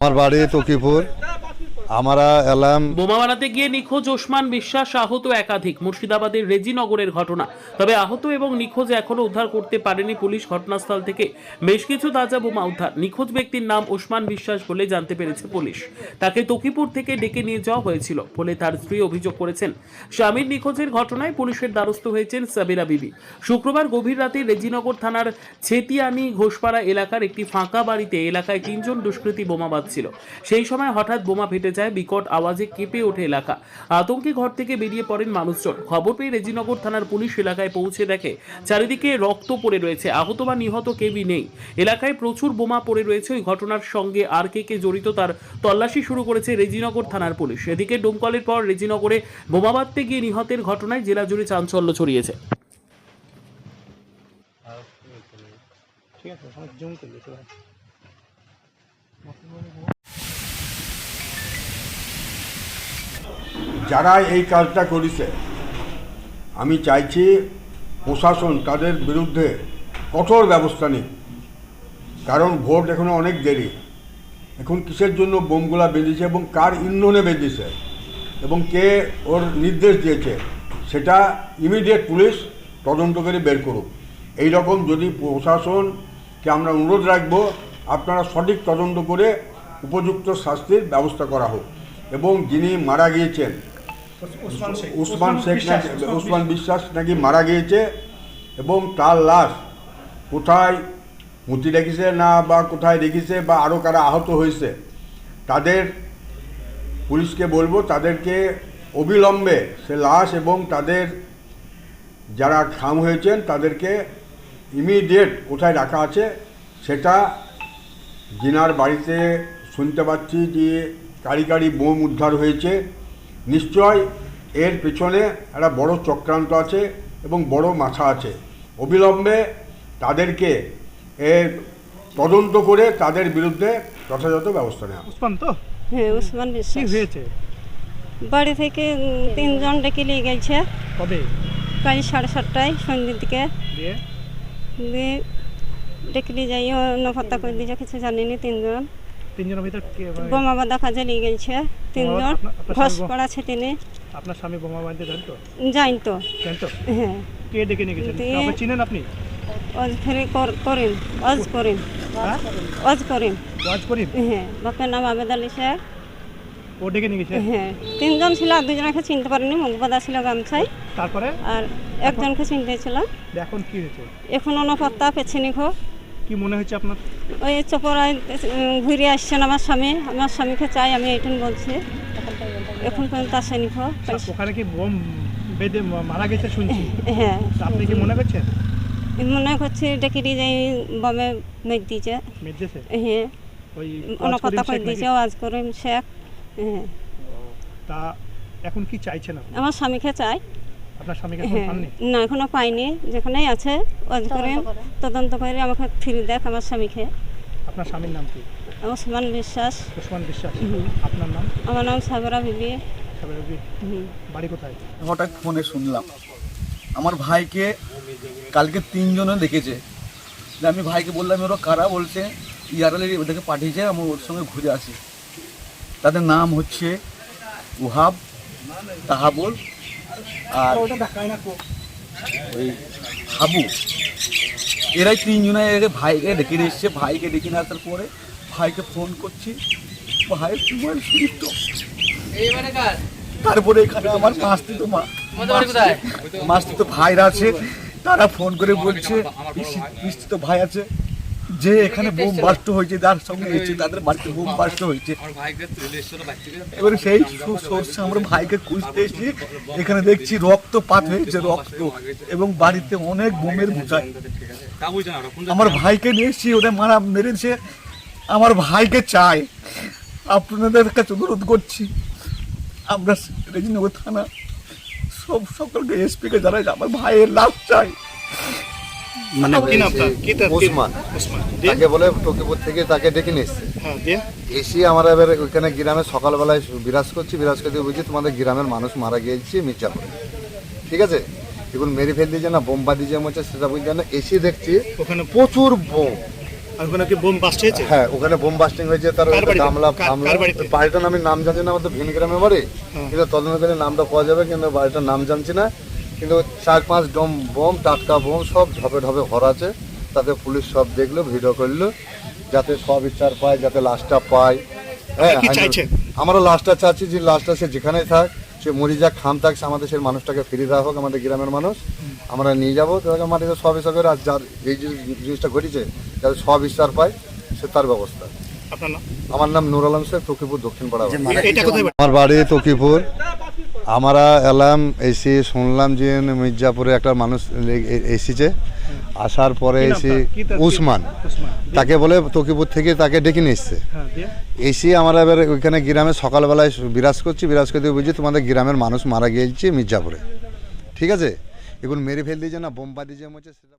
আমার বাড়ি তকিপুর বোমা বানাতে গিয়ে নিখোঁজ ওসমান বিশ্বাস, আহত একাধিক, মুর্শিদাবাদের রেজিনগরের ঘটনা। তবে আহত এবং নিখোঁজ এখনও উদ্ধার করতে পারেনি পুলিশ ঘটনাস্থল থেকে। বেশ কিছু তাজা বোমা উদ্ধার। নিখোঁজ ব্যক্তির নাম ওসমান বিশ্বাস বলে জানতে পেরেছে পুলিশ। তাকে তকিপুর থেকে ডেকে নিয়ে যাওয়া হয়েছিল বলে তার স্ত্রী অভিযোগ করেছেন। স্বামীর নিখোঁজের ঘটনায় পুলিশের দ্বারস্থ হয়েছেন সাবিরা বিবি। শুক্রবার গভীর রাতে রেজিনগর থানার ছেতিয়ানি ঘোষপাড়া এলাকার একটি ফাঁকা বাড়িতে এলাকায় তিনজন দুষ্কৃতী বোমা বাঁধছিল। সেই সময় হঠাৎ বোমা ফেটে যায় বিকট আওয়াজে কেঁপে ওঠে এলাকা। আতঙ্কে ঘর থেকে বেরিয়ে পড়েন মানুষজন। খবর পেয়ে রেজিনগর থানার পুলিশ এলাকায় পৌঁছে দেখে, চারিদিকে রক্ত পড়ে রয়েছে। আহত বা নিহত কেউই নেই। এলাকায় প্রচুর বোমা পড়ে রয়েছে। ওই ঘটনার সঙ্গে আর কে কে জড়িত তার তল্লাশি শুরু করেছে রেজিনগর থানার পুলিশ। এদিকে ডোমকলের পর রেজিনগরে বোমা বাঁধতে গিয়ে নিহতের ঘটনায় জেলা জুড়ে চাঞ্চল্য ছড়িয়েছে। ঠিক আছে জুম করলি যারা এই কাজটা করেছে, আমি চাইছি প্রশাসন তাদের বিরুদ্ধে কঠোর ব্যবস্থা নিক। কারণ ভোট এখনও অনেক দেরি। এখন কিসের জন্য বোমগুলা বেঁধেছে এবং কার ইন্ধনে বেঁধেছে এবং কে ওর নির্দেশ দিয়েছে, সেটা ইমিডিয়েট পুলিশ তদন্ত করে বের করুক। এই রকম যদি প্রশাসনকে আমরা অনুরোধ রাখব, আপনারা সঠিক তদন্ত করে উপযুক্ত শাস্তির ব্যবস্থা করা হোক। এবং যিনি মারা গিয়েছেন উসমান শেখ। উসমান বিশ্বাস, নাকি- উসমান উসমান বিশ্বাস। নাকি মারা গিয়েছে এবং তার লাশ কোথায় মুতি রেখেছে না বা কোথায় রেখেছে বা আরও কারা আহত হয়েছে তাদের পুলিশকে বলব তাদেরকে অবিলম্বে সে লাশ এবং তাদের যারা খাম হয়েছেন তাদেরকে ইমিডিয়েট কোথায় রাখা আছে সেটা জিনার বাড়িতে শুনতে পাচ্ছি যে কারি কারি বোম উদ্ধার হয়েছে। নিশ্চয় এর পেছনে একটা বড় চক্রান্ত আছে এবং বড় মাথা আছে। অবিলম্বে তাদেরকে এর তদন্ত করে তাদের বিরুদ্ধে যথাযথ ব্যবস্থা নেওয়া। উসমান তো? হ্যাঁ উসমান কি বিশ্বাস হয়েছে? বাড়ি থেকে তিনজন ডেকে নিয়ে গেছে। কবে? কাল সাড়ে সাতটায় সন্ধ্যের দিকে। দিয়ে? দিয়ে ডেকে নিয়ে যাই নফত্তা করে দিয়েছে কিছু জানিনি তিনজন। তিনজনের ভিতর বোমা বাঁধা কাজে নিয়ে গেছে তিনজন। ঘস পড়া ছেটিনি আপনার স্বামী বোমা বাঁধতে জান তো? যাই তো। জান তো? হ্যাঁ। কে ডেকে নিয়ে গেছেন? আপনি চিনেন আপনি? অজ ফেরে কর- করিম। অজ হ্যাঁ? অজ করিম। ওয়াজ করিম? হ্যাঁ। বাপের নাম আবেদ আলী শেখ। ও ডেকে নিয়ে গেছে হ্যাঁ। তিনজন ছিল আর দুজনকে চিনতে পারিনি। মুখ বাঁধা ছিল গামছাই তারপরে? আর একজনকে চিনতে ছিল এখন কি হয়েছে? এখন অনপত্তা পেছনে খো কি মনে হচ্ছে আপনার? ওই চপরায় ঘুরে আসছেন আমার স্বামী। আমার স্বামীকে চাই আমি এইটুন বলছি। এখন পর্যন্ত আসেনি খো ওখানে কি বোম বেঁধে মারা গেছে শুনছি? হ্যাঁ। আপনি কি মনে করছেন? মনে করছি ডেকে দিয়ে যাই বমে মেঘ দিয়েছে। হ্যাঁ। ওই অনপত্তা করে শেখ দিয়েছে? ওয়াজ করিম শেখ। হ্যাঁ। তা এখন কি চাইছেন আমার স্বামীকে চাই। আপনার স্বামীকে হ্যাঁ। পাননি? না এখনও পাইনি। যেখানেই আছে করিম তদন্ত করে। আমাকে ফিরে দেখ আমার স্বামীকে। আপনার স্বামীর নাম কি? ওসমান বিশ্বাস। ওসমান বিশ্বাস। আপনার নাম? আমার নাম সাবরা বিবি। বাড়ি কোথায়? হঠাৎ ফোনে শুনলাম আমার ভাইকে কালকে তিনজনে দেখেছে। আমি ভাইকে বললাম ওরা কারা? বলছে ইয়ারালে ওদেরকে পাঠিয়েছে আমি ওর সঙ্গে ঘুরে আসি। তাদের নাম হচ্ছে ওহাব তাহাবুল আর ওই হাবু এরাই তিনজনে এর ভাইকে ডেকে নিয়ে এসছে। ভাইকে ডেকে নিয়ে আসার পরে ভাইকে ফোন করছি ভাইয়ের মোবাইল সুইচ তারপরে এখানে আমার মাস্তি তো মা মাস্তি তো ভাইরা আছে। তারা ফোন করে বলছে মিষ্টি তো ভাই আছে। যে এখানে বোম বাস্ট হয়েছে যার সঙ্গে এসেছে তাদের বাড়িতে বোম বাস্ট হয়েছে। এবারে সেই সোর্সে আমরা ভাইকে খুঁজতে এসেছি এখানে দেখছি রক্তপাত হয়েছে রক্ত এবং বাড়িতে অনেক বোমের বোঝায় আমার ভাইকে নিয়ে এসেছি ওদের মারা মেরেছে আমার ভাইকে চাই। আপনাদের কাছে অনুরোধ করছি আমরা রেজিনগর থানা সব সকলকে এসপিকে জানাই যে আমার ভাইয়ের লাভ চাই। মানে ওসমান। তাকে বলে টকিপুর থেকে তাকে ডেকে নিয়ে এসছে। হ্যাঁ এসে আমরা এবার ওইখানে গ্রামে সকালবেলায় বিরাজ করছি। বিরাজ করতে বুঝছি তোমাদের গ্রামের মানুষ মারা গিয়েছে মির্জাপুরে। ঠিক আছে? এখন মেরে ফেল দিয়েছে না বোম্বা দিয়েছে মনে হচ্ছে সেটা বুঝতে না এসে দেখছি ওখানে প্রচুর বোম। ওখানে কি বোম বাস্ট হয়েছে? হ্যাঁ ওখানে বোম বাস্টিং হয়েছে তার গামলা? বাড়িটার আমি নাম জানছি না ভিন গ্রামে বাড়ি। কিন্তু তদন্ত করে নামটা পাওয়া যাবে কিন্তু বাড়িটার নাম জানছি না। কিন্তু চার পাঁচ ডম বোম টাটকা বোম সব ঢপে ঢপে ভরা আছে। তাতে পুলিশ সব দেখল ভিডিও করল যাতে সব ইচ্ছার পায় যাতে লাশটা পায়। হ্যাঁ আমরা লাশটা চাচ্ছি যে লাশটা সে যেখানেই থাক সে মরি যাক খাম থাক সে আমাদের সেই মানুষটাকে ফিরে দেওয়া হোক আমাদের গ্রামের মানুষ। আমরা নিয়ে যাব তাদেরকে মাটিতে সব হিসাবে আর যার এই যে জিনিসটা ঘটেছে যাতে সব ইচ্ছার পায় সে তার ব্যবস্থা। আমার নাম নুর আলম শেখ তকিপুর দক্ষিণ পাড়া বাড়ি। এটা কোথায় বাড়ি? আমার বাড়ি তকিপুর আমরা এলাম এসে শুনলাম যে মির্জাপুরে একটা মানুষ এসেছে। আসার পরে এসে উসমান। তাকে বলে তকিপুর থেকে তাকে ডেকে নিয়ে এসছে। হ্যাঁ দিয়ে? এসে আমরা এবার ওইখানে গ্রামে সকালবেলায় বিরাজ করছি। বিরাজ করতে বুঝি তোমাদের গ্রামের মানুষ মারা গিয়েছে মির্জাপুরে। ঠিক আছে? এখন মেরে ফেল দিয়েছে না বোম্বা সেটা